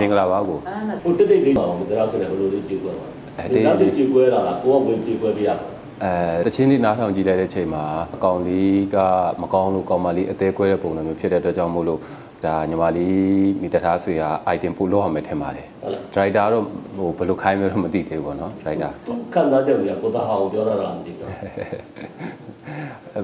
မင်္ဂလာပါကိုဟိုတက်တက်လေးပါမတရားဆိုတယ်ဘယ်လိုလေးကြေကွဲပါလဲဒါကြေကွဲလာတာကိုကဝင်ကြေကွဲပြရပါအဲတချင်းလေးနားထောင်ကြည့်လိုက်တဲ့ချိန်မှာအကောင်လေးကမကောင်းလို့ကောင်မလေးအသေးကွဲတဲ့ပုံစံမျိုးဖြစ်တဲ့အတွက်ကြောင့်မို့လို့ဒါညီမလေးမိတထားဆွေဟာ item ပို့လို့အောင်မယ်ထင်ပါတယ်ဟုတ်လားဒရိုက်တာတော့ဟိုဘယ်လိုခိုင်းမလဲတော့မသိသေးဘူးပေါ့နော်ဒရိုက်တာသူခံစားချက်တွေကကိုသားဟောင်းပြောရတာမသိဘူး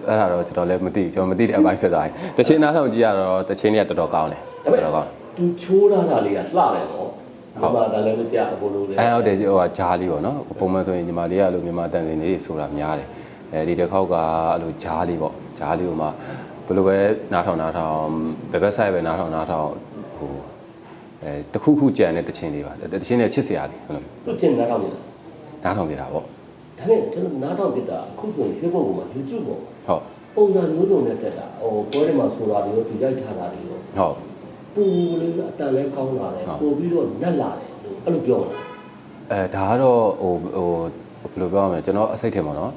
အဲ့ဒါတော့ကျွန်တော်လည်းမသိဘူးကျွန်တော်မသိတဲ့အပိုင်းဖြစ်သွားပြီတချင်းနားထောင်ကြည့်ရတော့တချင်းလေးကတော်တော်ကောင်းတယ်ဒါပေတော်တော်ကောင်းမဲ့ သူချိုးရတာလေးကလှတယ်နော်ဒီမှာဒါလည်းမတရားအကုန်လုံးလေအဲဟုတ်တယ်ဟိုကဂျားလေးပေါ့နော်ပုံမှန်ဆိုရင်ညီမလေးကအဲ့လိုမြန်မာတန်စင်လေးဆိုတာများတယ်အဲဒီတစ်ခေါက်ကအဲ့လိုဂျားလေးပေါ့ဂျားလေးကိုမှဘယ်လိုပဲနားထောင်နားထောင်ဘယ်ဘက်ဆိုင်ပဲနားထောင်နားထောင်ဟိုအဲတခုခုကြံတဲ့တချင်းလေးပါတချင်းနဲ့ချစ်စရာလေးဟုတ်လားသူကျင်နားထောင်နေတာနားထောင်ပြတာပေါ့ဒါပေမဲ့ကျွန်တော်နားထောင်ပြတာအခုဆိုရင် Facebook ပေါ်မှာ YouTube ပေါ်ဟုတ်ပုံစံမျိုးစုံနဲ့တက်တာဟိုပွဲထဲမှာဆိုတာတွေရောဒီကြိုက်ထားတာတွေရောဟုတ် ပူလေးအတန်လဲကောင်းလာတယ်ဟုတ်ပို့ပြီးတော့နက်လာတယ်လို့အဲ့လိုပြောမလားအဲဒါကတော့ဟိုဟိုဘယ်လိုပြောရမလဲကျွန်တော်အစိတ်ထင်ပါတော့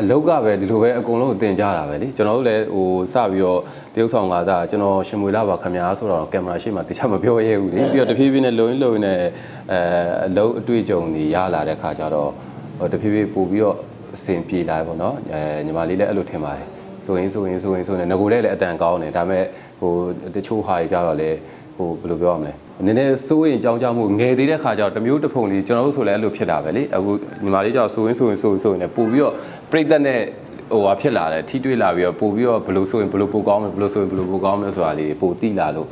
အလောက်ကပဲဒီလိုပဲအကုန်လုံးတင်ကြတာပဲလေကျွန်တော်တို့လည်းဟိုစပြီးတော့တရုပ်ဆောင်ကသာကျွန်တော်ရှင်မွေလာပါခင်ဗျာဆိုတော့ကင်မရာရှေ့မှာတခြားမပြောရဲဘူးလေပြီးတော့တဖြည်းဖြည်းနဲ့လုံရင်းလုံရင်းနဲ့အဲအလုံးအတွေ့အကြုံတွေရလာတဲ့ခါကျတော့ဟိုတဖြည်းဖြည်းပို့ပြီးတော့အဆင်ပြေလာပေါ့နော်အဲညီမလေးလည်းအဲ့လိုထင်ပါတယ် ဆိုရင်ဆိုရင်ဆိုရင်ဆိုရင်ငကိုလည်းလည်းအတန်ကောင်းတယ်ဒါပေမဲ့ဟိုတချို့ဟာတွေကြတော့လေဟိုဘယ်လိုပြောရမလဲနည်းနည်းစိုးရင်ကြောင်းကြမှုငယ်သေးတဲ့ခါကျတော့တစ်မျိုးတစ်ဖုံလေးကျွန်တော်တို့ဆိုလည်းအဲ့လိုဖြစ်တာပဲလေအခုညီမလေးကျတော့စိုးရင်စိုးရင်စိုးရင်စိုးရင်လည်းပို့ပြီးတော့ပြိတ္တနဲ့ဟိုဟာဖြစ်လာတယ်ထိတွေ့လာပြီးတော့ပို့ပြီးတော့ဘယ်လိုဆိုရင်ဘယ်လိုပိုကောင်းမလဲဘယ်လိုဆိုရင်ဘယ်လိုပိုကောင်းမလဲဆိုတာလေးပို့တိလာလို့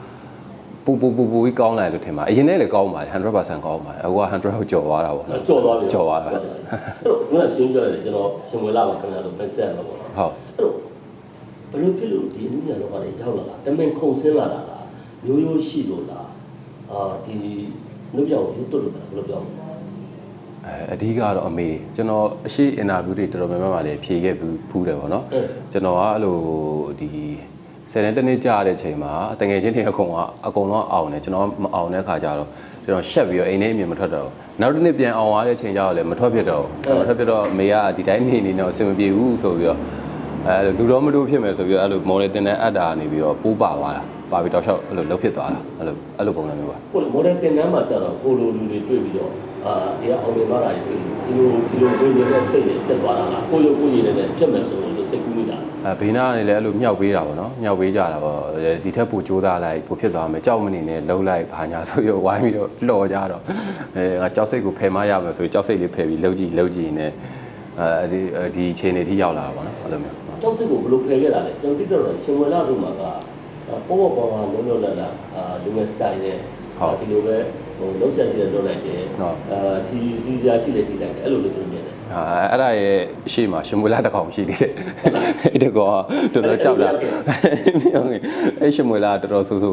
ပူပူပူပူကြီးကောင်းလာတယ်လို့ထင်ပါအရင်နဲ့လည်းကောင်းပါတယ်100%ကောင်းပါတယ်အခုက100ကိုကျော်သွားတာပေါ့နော်ကြော်သွားပြီကြော်သွားတာအဲ့တော့ခုနရှင်းပြရတယ်ကျွန်တော်ရှင်ဝေလာပါခင်ဗျာလို့ message မှာပေါ့နော်ဟုတ်အဲ့တော့ ဘယ်လိုဖြစ်လို့ဒီအနည်းငယ်လောကတွေရောက်လာတာတမင်ခုံဆင်းလာတာလားရိုးရိုးရှိလို့လားအာဒီနှုတ်ပြောင်ရုပ်တုတ်လို့ဘယ်လိုပြောမလဲအဲအဓိကတော့အမေကျွန်တော်အရှိအင်တာဗျူးတွေတော်တော်များများမှာလည်းဖြေခဲ့ဘူးဖူးတယ်ပေါ့နော်အဲကျွန်တော်ကအဲ့လိုဒီဆယ်တန်းတစ်နှစ်ကြာတဲ့ချိန်မှာတငယ်ချင်းတွေအကုန်ကအကုန်လုံးအောင်တယ်ကျွန်တော်မအောင်တဲ့ခါကျတော့ကျွန်တော်ရှက်ပြီးတော့အိမ်ထဲအမြင်မထွက်တော့ဘူးနောက်တစ်နှစ်ပြန်အောင်သွားတဲ့ချိန်ကျတော့လည်းမထွက်ဖြစ်တော့ဘူးမထွက်ဖြစ်တော့အမေကဒီတိုင်းနေနေတော့အဆင်မပြေဘူးဆိုပြီးတော့ အဲလူတော်မလို့ဖြစ်မယ်ဆိုပြီးတော့အဲ့လိုမော်ဒယ်တင်တဲ့အပ်တာနေပြီးတော့ပိုးပါသွားတာပါပြီးတော့ချောက်အဲ့လိုလှုပ်ဖြစ်သွားတာအဲ့လိုအဲ့လိုပုံစံမျိုးပါကိုယ်မော်ဒယ်တင်တန်းမှာကျတော့ကိုလိုလူတွေတွေ့ပြီးတော့အာတရားအောင်မြင်သွားတာတွေတွေ့ပြီးဒီလိုဒီလိုဝင်နေတဲ့စိတ်တွေဖြစ်သွားတာလားကိုရုပ်ကိုရည်နဲ့ဖြစ်မယ်ဆိုလို့စိတ်ကူးမိတာအဲဘေးနားကနေလည်းအဲ့လိုမြောက်ပေးတာပေါ့နော်မြောက်ပေးကြတာပေါ့ဒီထက်ပိုကြိုးစားလိုက်ပိုဖြစ်သွားမယ်ကြောက်မနေနဲ့လှုပ်လိုက်ဘာညာဆိုရောဝိုင်းပြီးတော့လှော်ကြတော့အဲငါကြောက်စိတ်ကိုဖယ်မရမယ်ဆိုရင်ကြောက်စိတ်လေးဖယ်ပြီးလှုပ်ကြည့်လှုပ်ကြည့်နေ အဲဒီဒီအချိန်တွေထိရောက်လာတာပေါ့နော်အဲ့လိုမျိုးကြောက်စိတ်ကိုဘယ်လိုဖယ်ခဲ့တာလဲကျွန်တော်သိတော့ရှင်ဝေလာတို့မှာကပေါ်ပေါ်ပေါ်ပေါ်လုံးလုံးလာလာအာလူငယ်စတိုင်နဲ့ဒီလိုပဲဟိုလုံးဆက်ရှိတဲ့လုပ်လိုက်တယ်အာဒီဒီကြာရှိတယ်ဒီလိုက်တယ်အဲ့လိုလိုပြောနေတယ်အာအဲ့ဒါရဲ့အရှိမရှင်မွေလာတစ်ကောင်ရှိသေးတယ်အဲ့ဒါကောတော်တော်ကြောက်တာမြောင်းနေအဲ့ရှင်မွေလာတော်တော်ဆူဆူ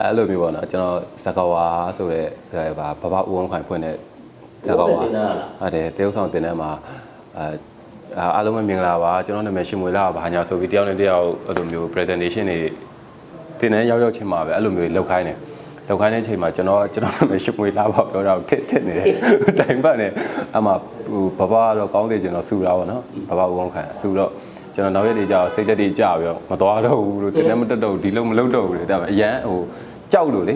အဲ့လိုမျိုးပေါ့နော်ကျွန်တော်ဇကာဝါဆိုတဲ့ဘာဘဘဦးအောင်ခိုင်ဖွင့်တဲ့ဇကာဝါတင်တာလားဟုတ်တယ်တရုတ်ဆောင်တင်တဲ့မှာ အဲအားလုံးပဲမင်္ဂလာပါကျွန်တော်နာမည်ရှင်မွေလာပါညာဆိုပြီးတယောက်နဲ့တယောက်အဲ့လိုမျိုး presentation တွေတင်တဲ့ရောက်ရောက်ချင်းမှာပဲအဲ့လိုမျိုးလောက်ခိုင်းတယ်လောက်ခိုင်းတဲ့ချိန်မှာကျွန်တော်ကျွန်တော်နာမည်ရှင်မွေလာပါပြောတာထစ်ထစ်နေတယ်တိုင်ပတ်နေအမှဟိုဘဘကတော့ကောင်းတယ်ကျွန်တော်စူတာပေါ့နော်ဘဘဦးအောင်ခံစူတော့ကျွန်တော်နောက်ရက်တွေကြာစိတ်တက်တွေကြာပြီးတော့မသွားတော့ဘူးလို့တင်လည်းမတက်တော့ဘူးဒီလုံးမလုံးတော့ဘူးလေဒါပေမဲ့အရန်ဟိုကြောက်လို့လေ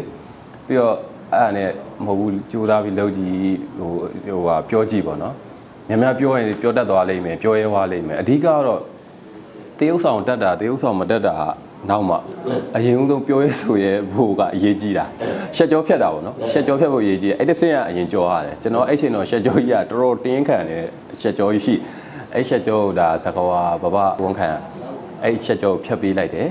ပြီးတော့အဲ့ဒါနဲ့မဟုတ်ဘူးကြိုးစားပြီးလုပ်ကြည့်ဟိုဟိုဟာပြောကြည့်ပေါ့နော် များများပြောရင်ပြောတတ်သွားလိမ့်မယ်ပြောရဲသွားလိမ့်မယ်အဓိကတော့တရုပ်ဆောင်တက်တာတရုပ်ဆောင်မတက်တာနောက်မှအရင်ဦးဆုံးပြောရဲဆိုရဲဘို့ကအရေးကြီးတာရှက်ကြောဖြတ်တာပေါ့နော်ရှက်ကြောဖြတ်ဖို့အရေးကြီးတယ်အဲ့တစ်ဆင့်ကအရင်ကြောရတယ်ကျွန်တော်အဲ့ချိန်တော့ရှက်ကြောကြီးကတော်တော်တင်းခံတယ်ရှက်ကြောကြီးရှိအဲ့ရှက်ကြောဒါဇကာဝါဘဘဝန်ခံအဲ့ရှက်ကြောဖြတ်ပေးလိုက်တယ်